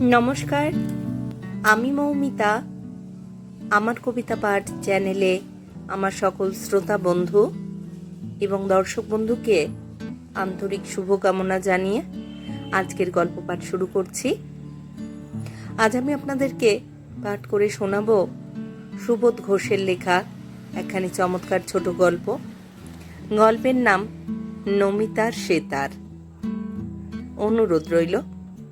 নমস্কার, আমি মৌমিতা। আমার কবিতা পাঠ চ্যানেলে আমার সকল শ্রোতা বন্ধু এবং দর্শক বন্ধুকে আন্তরিক শুভকামনা জানিয়ে আজকের গল্প পাঠ শুরু করছি। আজ আমি আপনাদেরকে পাঠ করে শোনাব সুবোধ ঘোষের লেখা একখানি চমৎকার ছোট গল্প। গল্পের নাম নমিতার সেতার। অনুরোধ রইল।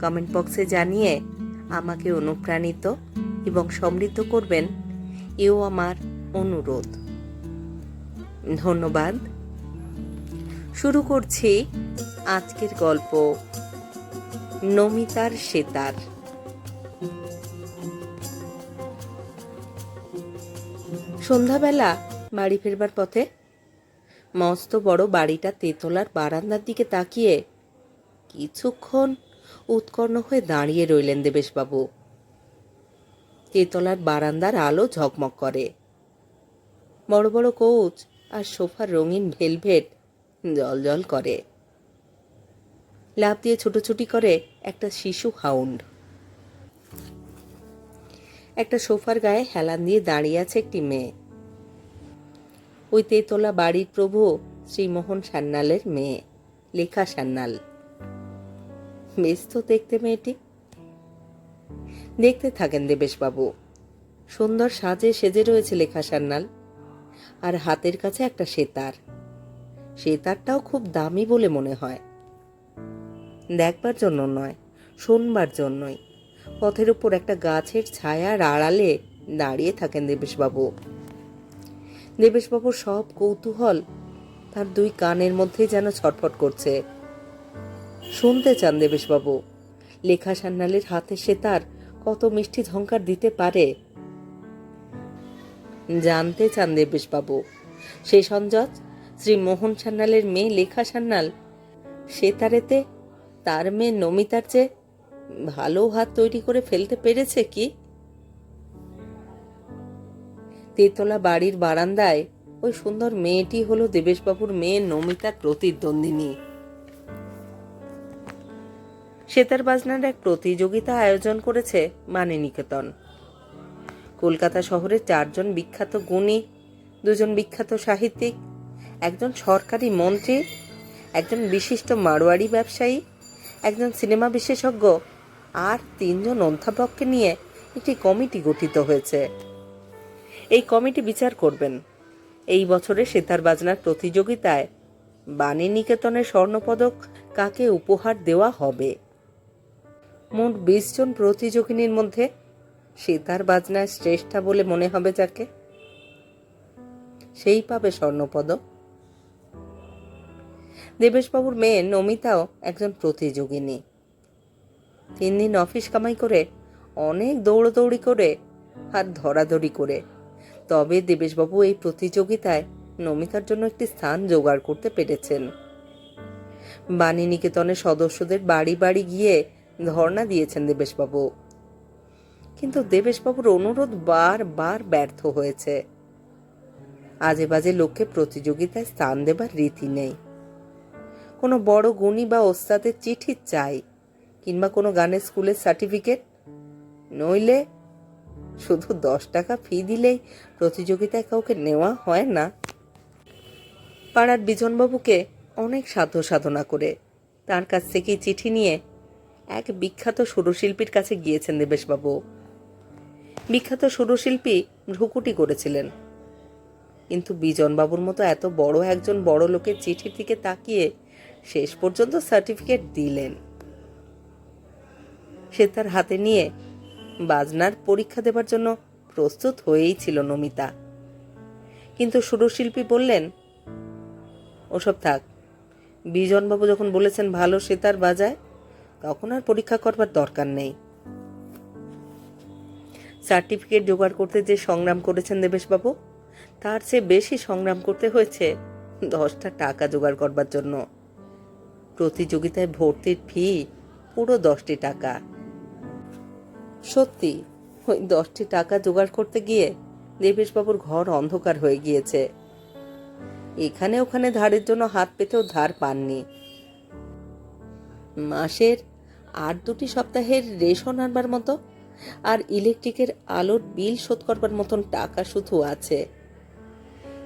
কমেন্ট বক্সে জানিয়ে আমাকে অনুপ্রাণিত এবং সমৃদ্ধ করবেন এও আমার অনুরোধ। ধন্যবাদ। শুরু করছি আজকের গল্প নমিতার সেতার। সন্ধ্যাবেলা বাড়ি ফেরবার পথে মস্ত বড় বাড়িটা তেতলার বারান্দার দিকে তাকিয়ে কিছুক্ষণ উৎকর্ণ হয়ে দাঁড়িয়ে রইলেন দেবেশবাবু। তেতলার বারান্দার আলো ঝকমক করে। বড় বড় কোচ আর সোফার রঙিন ভেলভেট জল করে। লাভ দিয়ে ছুটোছুটি করে একটা শিশু হাউন্ড। একটা সোফার গায়ে হেলান দিয়ে দাঁড়িয়ে আছে একটি মেয়ে। ওই তেতলা বাড়ির প্রভু শ্রীমোহন সান্যালের মেয়ে, লেখা সান্যাল। বেশ তো দেখতে মেয়েটি? দেখতে থাকেন দেবেশবাবু। সুন্দর সাজে সেজে রয়েছে লেখা সান্যাল, আর হাতের কাছে একটা সেতার। সেতারটাও খুব দামি বলে মনে হয়। দেখবার জন্য নয়, শোনবার জন্যই। পথের উপর একটা গাছের ছায়ার আড়ালে দাঁড়িয়ে থাকেন দেবেশবাবু। দেবেশবাবুর সব কৌতূহল তার দুই কানের মধ্যেই যেন ছটফট করছে। শুনতে চান দেবেশবাবু। লেখা সান্যালের হাতে সে তার কত মিষ্টি ঝঙ্কার দিতে পারে। জানতে চান দেবেশবাবু। সে সঞ্জজ শ্রী মোহন সান্যালের মেয়ে লেখা সান্যাল, সে তারেতে তার মেয়ে নমিতার চেয়ে ভালো হাত তৈরি করে ফেলতে পেরেছে কি? তেতলা বাড়ির বারান্দায় ওই সুন্দর মেয়েটি হলো দেবেশবাবুর মেয়ে নমিতার প্রতিদ্বন্দ্বিনী। সেতার বাজনার এক প্রতিযোগিতা আয়োজন করেছে মানিনিকেতন। কলকাতা শহরের চারজন বিখ্যাত গুণী, দুজন বিখ্যাত সাহিত্যিক, একজন সরকারি মন্ত্রী, একজন বিশিষ্ট মারোয়াড়ি ব্যবসায়ী, একজন সিনেমা বিশেষজ্ঞ, আর তিনজন অধ্যাপককে নিয়ে একটি কমিটি গঠিত হয়েছে। এই কমিটি বিচার করবেন। এই বছরে সেতার বাজনার প্রতিযোগিতায় বাণী নিকেতনের স্বর্ণপদক কাকে উপহার দেওয়া হবে? মোট বিশ জন প্রতিযোগিনীর মধ্যে সীতার বাজনায় শ্রেষ্ঠা বলে মনে হবে যাকে। সেই পাবে স্বর্ণপদক। দেবেশবাবুর মেয়ে নমিতাও একজন প্রতিযোগিনী। তিন দিন অফিস কামাই করে, অনেক দৌড়দৌড়ি করে আর ধরাধরি করে। তবে দেবেশবাবু এই প্রতিযোগিতায় নমিতার জন্য একটি স্থান জোগাড় করতে পেরেছেন। বাণী নিকেতনের সদস্যদের বাড়ি বাড়ি গিয়ে ধর্ণা দিয়েছেন দেবেশবাবু। কিন্তু দেবেশবাবুর অনুরোধ বারবার ব্যর্থ হয়েছে। আজে বাজে লোককে প্রতিযোগিতায় স্থান দেবার রীতি নেই। কোনো বড় গুণী বা ওস্তাদের চিঠি চাই কিংবা কোনো গানের স্কুলের সার্টিফিকেট। নইলে শুধু দশ টাকা ফি দিলেই প্রতিযোগিতায় কাউকে নেওয়া হয় না। পাড়ার বিজনবাবুকে অনেক সাধ্য সাধনা করে তার কাছ থেকেই চিঠি নিয়ে এক বিখ্যাত সুরশিল্পীর কাছে গিয়েছেন দেবেশবাবু। বিখ্যাত সুরশিল্পী ভ্রুকুটি করেছিলেন। কিন্তু বিজনবাবুর মতো এত বড় একজন বড় লোকের চিঠির দিকে তাকিয়ে শেষ পর্যন্ত সার্টিফিকেট দিলেন। সে তার হাতে নিয়ে বাজনার পরীক্ষা দেবার জন্য প্রস্তুত হয়েই ছিল নমিতা। কিন্তু সুরশিল্পী বললেন, ওসব থাক, বিজনবাবু যখন বলেছেন ভালো সেতার বাজায়। তখন আর পরীক্ষা করবার দরকার নেই। সার্টিফিকেট জোগাড় করতে যে সংগ্রাম করেছেন দেবেশবাবু, তার চেয়ে বেশি সংগ্রাম করতে হয়েছে দশটা টাকা জোগাড় করবার জন্য। প্রতিযোগিতায় ভর্তির ফি পুরো দশটি টাকা। সত্যি, ওই দশটি টাকা জোগাড় করতে গিয়ে দেবেশবাবুর ঘর অন্ধকার হয়ে গিয়েছে। এখানে ওখানে ধারের জন্য হাত পেতেও ধার পাননি। মাসের আর দুটি সপ্তাহের রেশন আনবার মতো। আর ইলেকট্রিকের আলোর বিল শোধ করবার মতন টাকা শুধু আছে।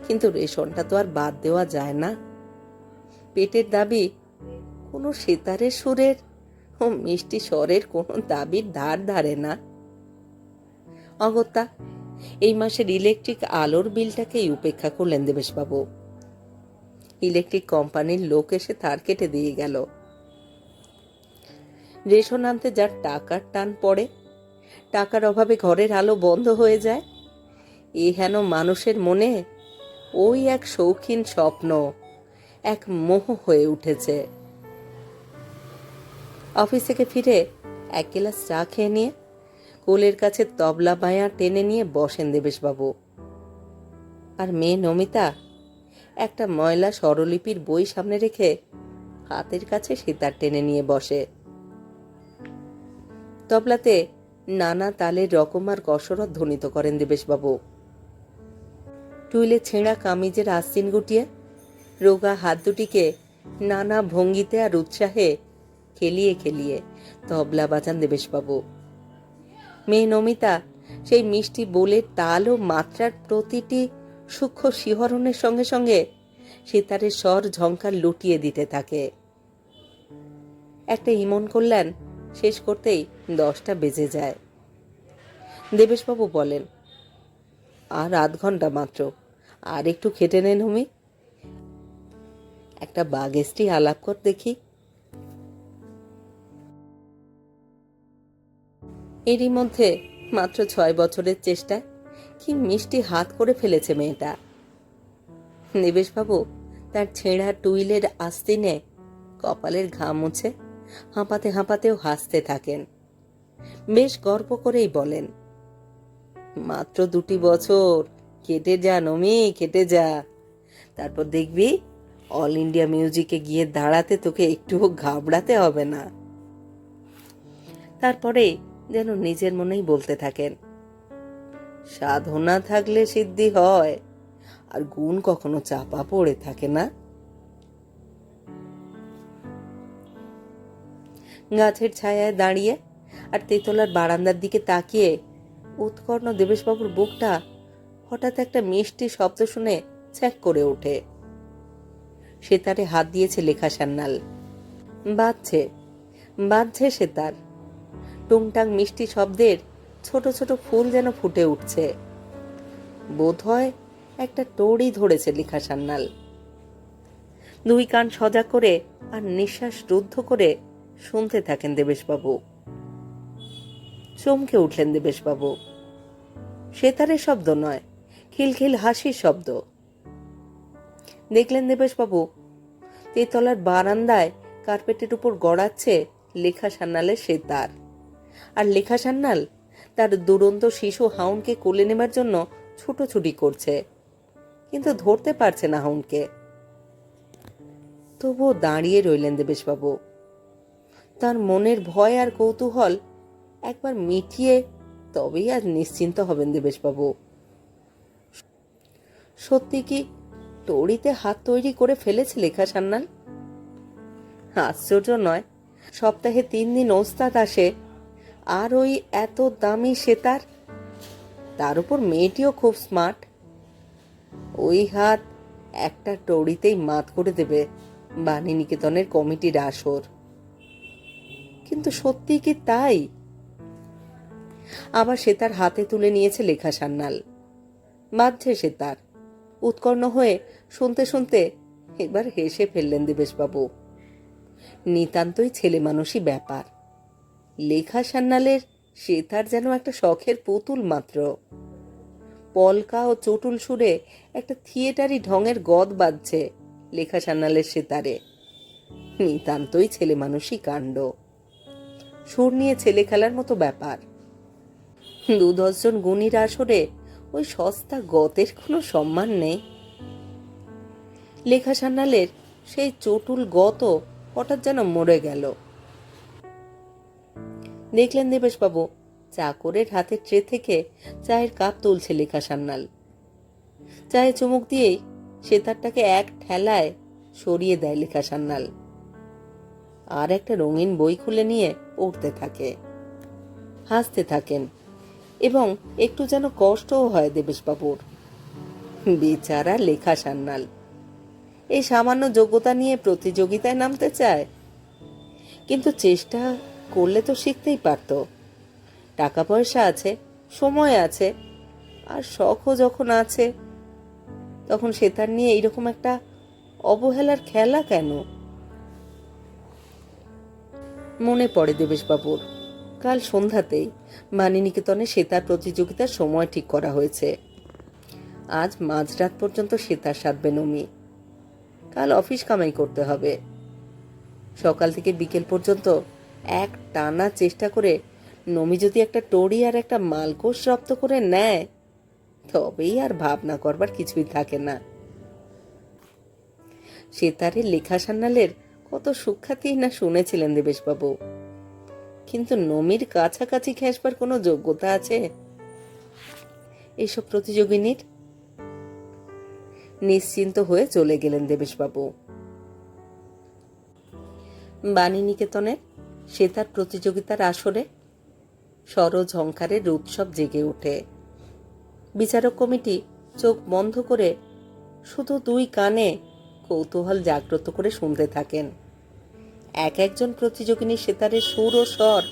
কিন্তু রেশনটা তো আর বাদ দেওয়া যায় না। পেটের দাবি, কোনো সেতারের সুরের ও মিষ্টি স্বরের কোনো দাবির ধার ধারে না। অগত্যা, এই মাসের ইলেকট্রিক আলোর বিলটাকেই উপেক্ষা করলেন দেবেশবাবু। ইলেকট্রিক কোম্পানির লোক এসে তার কেটে দিয়ে গেল। রেশন আনতে যার টাকার টান পড়ে, টাকার অভাবে ঘরের আলো বন্ধ হয়ে যায়। এ হেন মানুষের মনে ওই এক শৌখিন স্বপ্ন, এক মোহ হয়ে উঠেছে। অফিস থেকে ফিরে এক গ্লাস চা খেয়ে নিয়ে, কোলের কাছে তবলা বায়া টেনে নিয়ে বসেন দেবেশবাবু। আর মেয়ে নমিতা একটা ময়লা স্বরলিপির বই সামনে রেখে হাতের কাছে সেতার টেনে নিয়ে বসে। তবলাতে নানা তালের রকমার কসরত ধ্বনিত করেন দেবেশবাবু। টুইলে ছেঁড়া কামিজের আস্তিন গুটিয়ে, রোগা হাত দুটিকে নানা ভঙ্গিতে আর উৎসাহে খেলিয়ে খেলিয়ে তবলা বাজান দেবেশবাবু। মেয়ে নমিতা সেই মিষ্টি বোলের তাল ও মাত্রার প্রতিটি সূক্ষ্ম শিহরণের সঙ্গে সঙ্গে সেতারের স্বর ঝঙ্কার লুটিয়ে দিতে থাকে। একটা ইমন কল্যাণ শেষ করতেই দশটা বেজে যায়। দেবেশবাবু বলেন, আর আধ ঘণ্টা মাত্র। আর একটু খেটে নেন হুমি একটা বাগেস্টি আলাপ কর দেখি। এরই মধ্যে মাত্র ছয় বছরের চেষ্টায় কি মিষ্টি হাত করে ফেলেছে মেয়েটা। নিবেশবাবু তার ছেঁড়া টুইলের আস্তিনে কপালের ঘাম মুছে হাঁপাতে হাঁপাতেও হাসতে থাকেন। বেশ গর্ব করেই বলেন, মাত্র দুটি বছর, কেটে যা নমি, কেটে যা। তারপর দেখবি, অল ইন্ডিয়া মিউজিকে গিয়ে দাঁড়াতে তোকে একটুও ঘাবড়াতে হবে না। তারপরে যেন নিজের মনেই বলতে থাকেন, সাধনা থাকলে সিদ্ধি হয়, আর গুণ কখনো চাপা পড়ে থাকে না। গাছের ছায়ায় দাঁড়িয়ে আর তেতলার বারান্দার দিকে তাকিয়ে উৎকর্ণ দেবেশবাবুর বুকটা হঠাৎ একটা মিষ্টি শব্দ শুনে ছ্যাক করে ওঠে। সে তারে হাত দিয়েছে লেখা সান্নাল বাজছে বাজছে সে তার। টুংটাং মিষ্টি শব্দের ছোট ছোট ফুল যেন ফুটে উঠছে। বোধ হয় একটা টোড়ি ধরেছে লেখা সান্নাল দুই কান সজা করে আর নিঃশ্বাস রুদ্ধ করে শুনতে থাকেন দেবেশবাবু। চমকে উঠলেন দেবেশবাবু। সেতারের শব্দ নয়, খিলখিল হাসির শব্দ। দেখলেন দেবেশবাবু, তেতলার বারান্দায় কার্পেটের উপর গড়াচ্ছে লেখা সান্নালের সেতার আর লেখা সান্নাল তার দুরন্ত শিশু হাউনকে কোলে নেবার জন্য ছুটোছুটি করছে, কিন্তু ধরতে পারছে না হাউনকে। তবুও দাঁড়িয়ে রইলেন দেবেশবাবু। তার মনের ভয় আর কৌতূহল একবার মিটিয়ে তবেই আজ নিশ্চিন্ত হবেন দেবেশবাবু। সত্যি কি তড়িতে হাত তৈরি করে ফেলেছে লেখা সান্নাল আশ্চর্য নয়, সপ্তাহে তিন দিন ওস্তাদ আসে, আর ওই এত দামি সেতার? তার উপর মেয়েটিও খুব স্মার্ট। ওই হাত একটা টড়িতেই মাত করে দেবে বাণী নিকেতনের কমিটির আসর। কিন্তু সত্যি কি তাই? আবার সে তার হাতে তুলে নিয়েছে লেখা সান্নাল বাঁধছে সে তার। উৎকর্ণ হয়ে শুনতে শুনতে এবার হেসে ফেললেন দেবেশবাবু। নিতান্তই ছেলে মানুষই ব্যাপার। লেখা সান্নালের সে তার যেন একটা শখের পুতুল মাত্র। পলকা ও চটুল সুরে একটা থিয়েটারি ঢঙের গদ বাজছে লেখা সান্নালের সেতারে নিতান্তই ছেলে মানুষই কাণ্ড। সুর নিয়ে ছেলে খেলার মতো ব্যাপার। দু দশজন গুণীর আসরে ওই সস্তা গতের কোনো সম্মান নেই। লেখা সান্যালের সেই চটুল গত হঠাৎ যেন মরে গেল। দেখলেন দেবেশবাবু, চাকরের হাতের ট্রে থেকে চায়ের কাপ তুলছে লেখা সান্যাল। চায়ে চুমুক দিয়েই সেতারটাকে এক ঠেলায় সরিয়ে দেয় লেখা সান্যাল। আর একটা রঙিন বই খুলে নিয়ে পড়তে থাকে, হাসতে থাকেন এবং একটু যেন কষ্টও হয় দেবেশবাবুর। বেচারা লেখা সান্যাল, এই সামান্য যোগ্যতা নিয়ে প্রতিযোগিতায় নামতে চায়? কিন্তু চেষ্টা করলে তো শিখতেই পারত। টাকা পয়সা আছে, সময় আছে, আর শখও যখন আছে, তখন সে তার নিয়ে এইরকম একটা অবহেলার খেলা কেন? মনে পড়ে দেবেশবাবুর। কাল সন্ধ্যাতেই মানিনিকেতনে সেতার প্রতিযোগিতার সময় ঠিক করা হয়েছে। আজ মাঝরাত পর্যন্ত সেতার সাধবে নমি। কাল অফিস কামাই করতে হবে। সকাল থেকে বিকেল পর্যন্ত এক টানা চেষ্টা করে নমি যদি একটা টড়ি আর একটা মালকোষ রপ্ত করে নেয়, তবেই আর ভাবনা করবার কিছুই থাকে না। সেতারে লেখা সান্যালের কত সুখ্যাতি না শুনেছিলেন দেবেশবাবু। কিন্তু নমির কাছাকাছি খেসবার কোনো যোগ্যতা আছে? এইসব প্রতিযোগিনীর? নিশ্চিন্ত হয়ে চলে গেলেন দেবেশবাবু। বাণীনিকেতনের সেতার প্রতিযোগিতার আসরে সরোজ ঝঙ্কারের উৎসব জেগে ওঠে। বিচারক কমিটি চোখ বন্ধ করে শুধু দুই কানে কৌতূহল জাগ্রত করে শুনতে থাকেন। এক একজন প্রতিযোগিনী সেতারের সুর ও স্বর,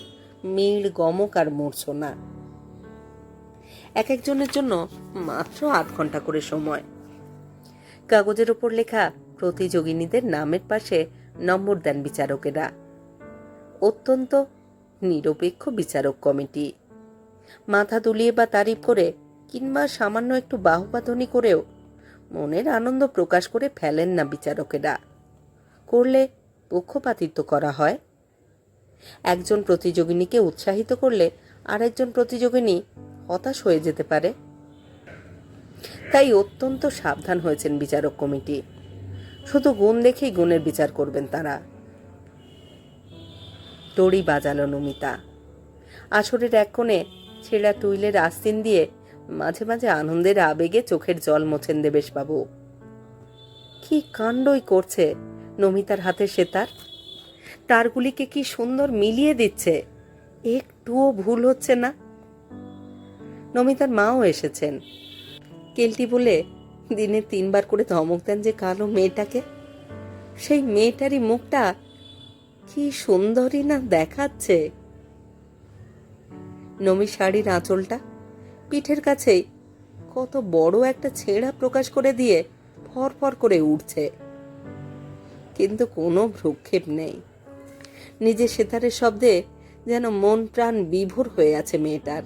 মিল, গমক আর মূর্ছনা এক একজনের জন্য মাত্র আধ ঘণ্টা করে সময়। কাগজের ওপর লেখা প্রতিযোগিনীদের নামের পাশে নম্বর দেন বিচারকেরা। অত্যন্ত নিরপেক্ষ বিচারক কমিটি। মাথা দুলিয়ে বা তারিফ করে কিংবা সামান্য একটু বাহুপাতনি করেও মনের আনন্দ প্রকাশ করে ফেলেন না বিচারকেরা। করলে পক্ষপাতিত্ব করা হয়। একজন প্রতিযোগিনীকে উৎসাহিত করলে আরেকজন প্রতিযোগিনী হতাশ হয়ে যেতে পারে। তাই অত্যন্ত সাবধান হয়েছেন বিচারক কমিটি। শুধু গুণ দেখেই গুণের বিচার করবেন তারা। তড়ি বাজালো নমিতা। আসরের এক কোণে ছেঁড়া টুইলের আস্তিন দিয়ে মাঝে মাঝে আনন্দের আবেগে চোখের জল মোছেন দেবেশবাবু। কি কাণ্ডই করছে! নমিতার হাতে সেতার তারগুলিকে কি সুন্দর মিলিয়ে দিচ্ছে? একটুও ভুল হচ্ছে না? নমিতার মাও এসেছেন। কেলটি বলে, দিনে তিনবার করে ধমক দেন যে কালো মেয়েটাকে। সেই মেয়েটারই মুখটা কি সুন্দরী না দেখাচ্ছে। নমি শাড়ির আঁচলটা পিঠের কাছেই কত বড় একটা ছেঁড়া প্রকাশ করে দিয়ে ফরফর করে উঠছে। কিন্তু কোনো ভ্রুক্ষেপ নেই। নিজের সেতারের শব্দে যেন মন প্রাণ বিভোর হয়ে আছে মেয়েটার।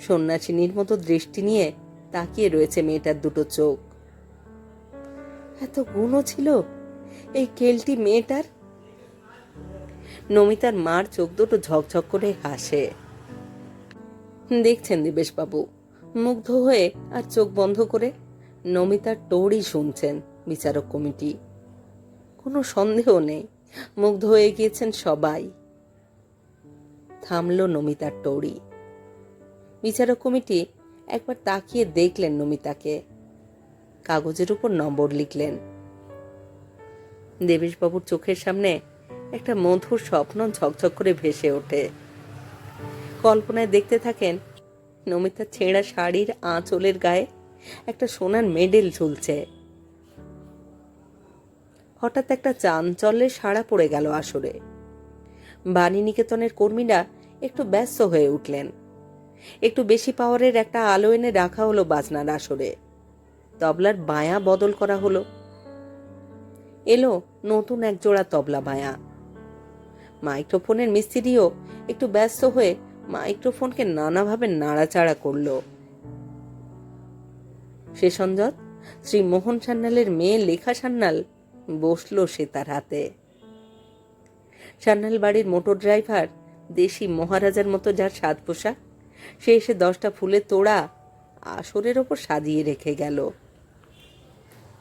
সন্ন্যাসিনীর মতো দৃষ্টি নিয়ে তাকিয়ে রয়েছে মেয়েটার দুটো চোখ। এত গুণও ছিল এই কেলটি মেয়েটার? নমিতার মার চোখ দুটো ঝকঝক করে হাসে। দেখছেন দেবেশবাবু, মুগ্ধ হয়ে আর চোখ বন্ধ করে নমিতার টোড়ই শুনছেন বিচারক কমিটি। কোনো সন্দেহ নেই। মুগ্ধ হয়ে গিয়েছেন সবাই। থামল নমিতার টৌড়ি বিচারক কমিটি একবার তাকিয়ে দেখলেন নমিতাকে। কাগজের উপর নম্বর লিখলেন। দেবেশবাবুর চোখের সামনে একটা মধুর স্বপ্ন ঝকঝক করে ভেসে ওঠে। কল্পনায় দেখতে থাকেন নমিতার ছেঁড়া শাড়ির আঁচলের গায়ে একটা সোনার মেডেল ঝুলছে। হঠাৎ একটা চাঞ্চল্যের সাড়া পড়ে গেল আসরে। বাণী নিকেতনের কর্মীরা একটু ব্যস্ত হয়ে উঠলেন। একটু বেশি পাওয়ারের একটা আলো এনে রাখা হলো বাজনার আসরে। তবলার বায়া বদল করা হলো। এলো নতুন এক জোড়া তবলা বায়া। মাইক্রোফোনের মিস্ত্রিও একটু ব্যস্ত হয়ে মাইক্রোফোনকে নানাভাবে নাড়াচাড়া করল। সে সঞ্জত শ্রী মোহন সান্যালের মেয়ে লেখা সান্যাল বসল সে তার হাতে। সান্যাল বাড়ির মোটর ড্রাইভার, দেশি মহারাজার মতো যার সাত পোশাক, সে এসে দশটা ফুলের তোড়া আসরের ওপর সাজিয়ে রেখে গেল।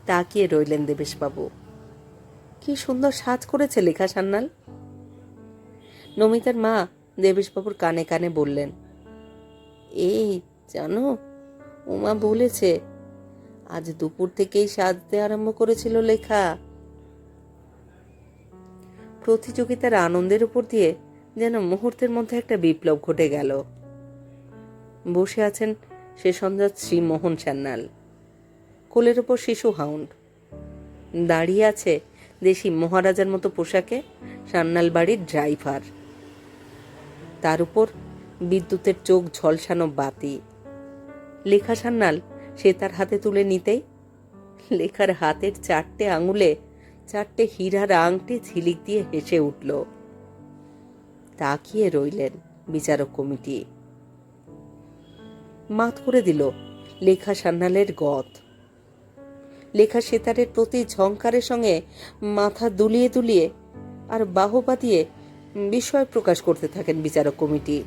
তাকিয়ে রইলেন দেবেশবাবু। কি সুন্দর সাজ করেছে লেখা সান্নাল নমিতার মা দেবেশবাবুর কানে কানে বললেন, এই জানো, উমা বলেছে, আজ দুপুর থেকেই সাজতে আরম্ভ করেছিল লেখা। প্রতিযোগিতার আনন্দের উপর দিয়ে যেন মুহূর্তের মধ্যে একটা বিপ্লব ঘটে গেল। বসে আছেন সে সন্ধ্যা শ্রী মোহন সান্যাল। কোলের ওপর শিশু হাউন্ড। দাঁড়িয়ে আছে দেশি মহারাজার মতো পোশাকে সান্নাল বাড়ির ড্রাইভার। তার উপর বিদ্যুতের চোখ ঝলসানো বাতি। লেখা সান্নাল সে তার হাতে তুলে নিতেই লেখার হাতের চারটে আঙুলে চারটে হীরার আংটি ঝিলিক দিয়ে হেসে উঠল। তাকিয়ে রইলেন বিচারক কমিটি। মাত করে দিল, লেখা সান্নালের গত লেখা সেতারের প্রতি ঝংকারের সঙ্গে মাথা দুলিয়ে দুলিয়ে আর বাহবা দিয়ে বিস্ময় প্রকাশ করতে থাকেন বিচারক কমিটি।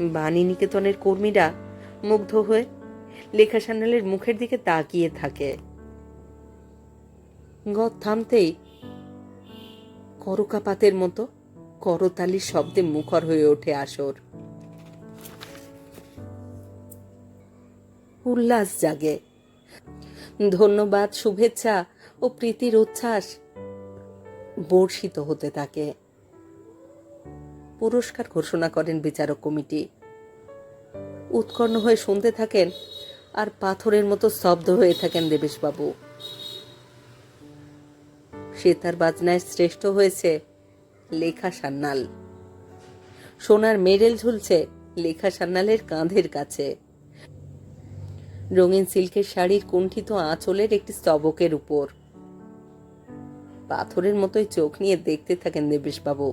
বাণী নিকেতনের কর্মীরা মুগ্ধ হয়ে লেখা সান্যালের মুখের দিকে তাকিয়ে থাকে। গদ থামতেই করকাপাতের মতো করতালির শব্দে মুখর হয়ে ওঠে আসর। উল্লাস জাগে। ধন্যবাদ, শুভেচ্ছা ও প্রীতির উচ্ছ্বাস বর্ষিত হতে থাকে। পুরস্কার ঘোষণা করেন বিচারক কমিটি। উৎকর্ণ হয়ে শুনতে থাকেন আর পাথরের মতো স্তব্ধ হয়ে থাকেন দেবেশবাবু। সেতার বাজনায় শ্রেষ্ঠ হয়েছে, লেখা সান্নাল সোনার মেডেল ঝুলছে লেখা সান্নালের কাঁধের কাছে। রঙিন সিল্কের শাড়ির কুণ্ঠিত আঁচলের একটি স্তবকের উপর। পাথরের মতোই চোখ নিয়ে দেখতে থাকেন দেবেশবাবু।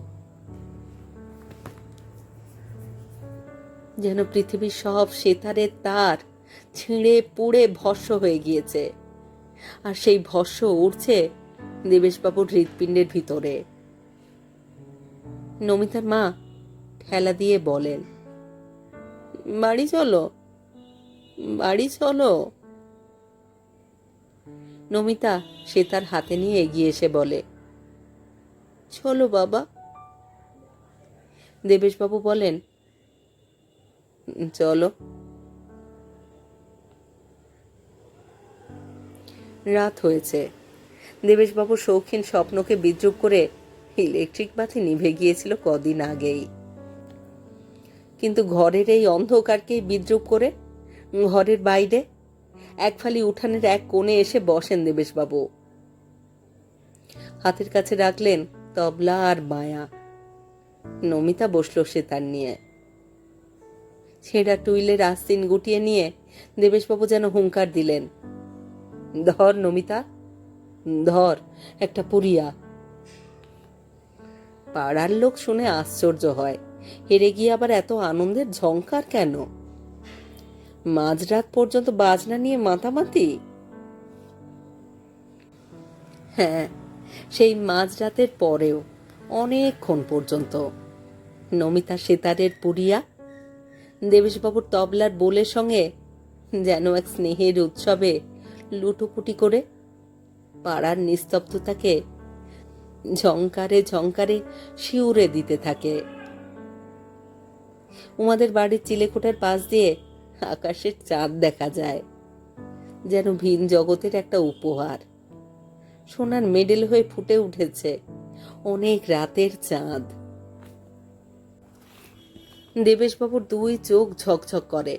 যেন পৃথিবীর সব সেতারের তার ছিঁড়ে পুড়ে ভস্য হয়ে গিয়েছে। আর সেই ভস্য উঠছে দেবেশবাবুর হৃৎপিণ্ডের ভিতরে। নমিতার মা ঠেলা দিয়ে বলেন, বাড়ি চলো বাড়ি চলো। নমিতা সে তার হাতে নিয়ে এগিয়ে এসে বলে, চলো বাবা। দেবেশবাবু বলেন, চলো। রাত হয়েছে। দেবেশবাবু শৌখিন স্বপ্নকে বিদ্রুপ করে ইলেকট্রিক বাতি নিভে গিয়েছিল কদিন আগেই। কিন্তু ঘরের এই অন্ধকারকেই বিদ্রুপ করে ঘরের বাইরে এক ফালি উঠানের এক কোণে এসে বসেন দেবেশবাবু। হাতের কাছে রাখলেন তবলা আর মায়া। নমিতা বসল সে তার নিয়ে। ছেঁড়া টুইলের আস্তিন গুটিয়ে নিয়ে দেবেশবাবু যেন হুঙ্কার দিলেন। ধর নমিতা ধর, একটা পুরিয়া। পাড়ার লোক শুনে আশ্চর্য হয়। হেরে গিয়ে আবার এত আনন্দের ঝংকার কেন? মাঝরাত পর্যন্ত বাজনা নিয়ে মাতামাতি? হ্যাঁ সেই মাঝরাতের পরেও, অনেকক্ষণ পর্যন্ত। নমিতা সেতারের পুরিয়া? দেবেশবাবুর তবলার বোলের সঙ্গে যেন এক স্নেহের উৎসবে লুটোপুটি করে পাড়ার নিস্তব্ধতাকে ঝংকারে ঝংকারে শিউরে দিতে থাকে। উমাদের বাড়ির চিলেকোঠার পাশ দিয়ে আকাশের চাঁদ দেখা যায়, যেন ভিন জগতের একটা উপহার। সোনার মেডেল হয়ে ফুটে উঠেছে অনেক রাতের চাঁদ। দেবেশবাবুর দুই চোখ ঝকঝক করে।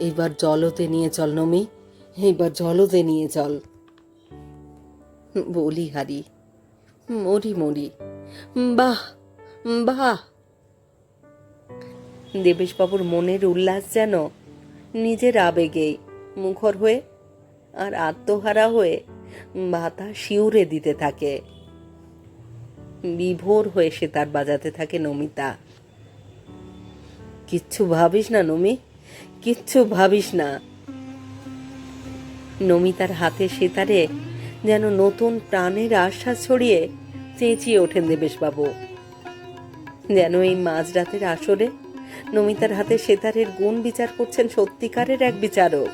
এইবার জলতে নিয়ে চল নমি এইবার জলতে নিয়ে চল। বলি হারি। মরি মরি। বাহ বাহ। দেবেশবাবুর মনের উল্লাস যেন নিজের আবেগেই মুখর হয়ে আর আত্মহারা হয়ে বাতা শিউরে দিতে থাকে। বিভোর হয়ে সে তার বাজাতে থাকে নমিতা। কিচ্ছু ভাবিস না নমি, কিচ্ছু ভাবিস না। নমিতার হাতে সেতারে যেন নতুন প্রাণের আশ্বাস ছড়িয়ে চেঁচিয়ে ওঠেন দেবেশবাবু। যেন এই মাঝরাতের আসরে নমিতার হাতে সেতারের গুণ বিচার করছেন সত্যিকারের এক বিচারক।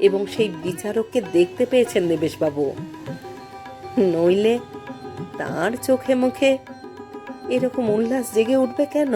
এবং সেই বিচারককে দেখতে পেয়েছেন দেবেশবাবু। নইলে তার চোখে মুখে এরকম উল্লাস জেগে উঠবে কেন?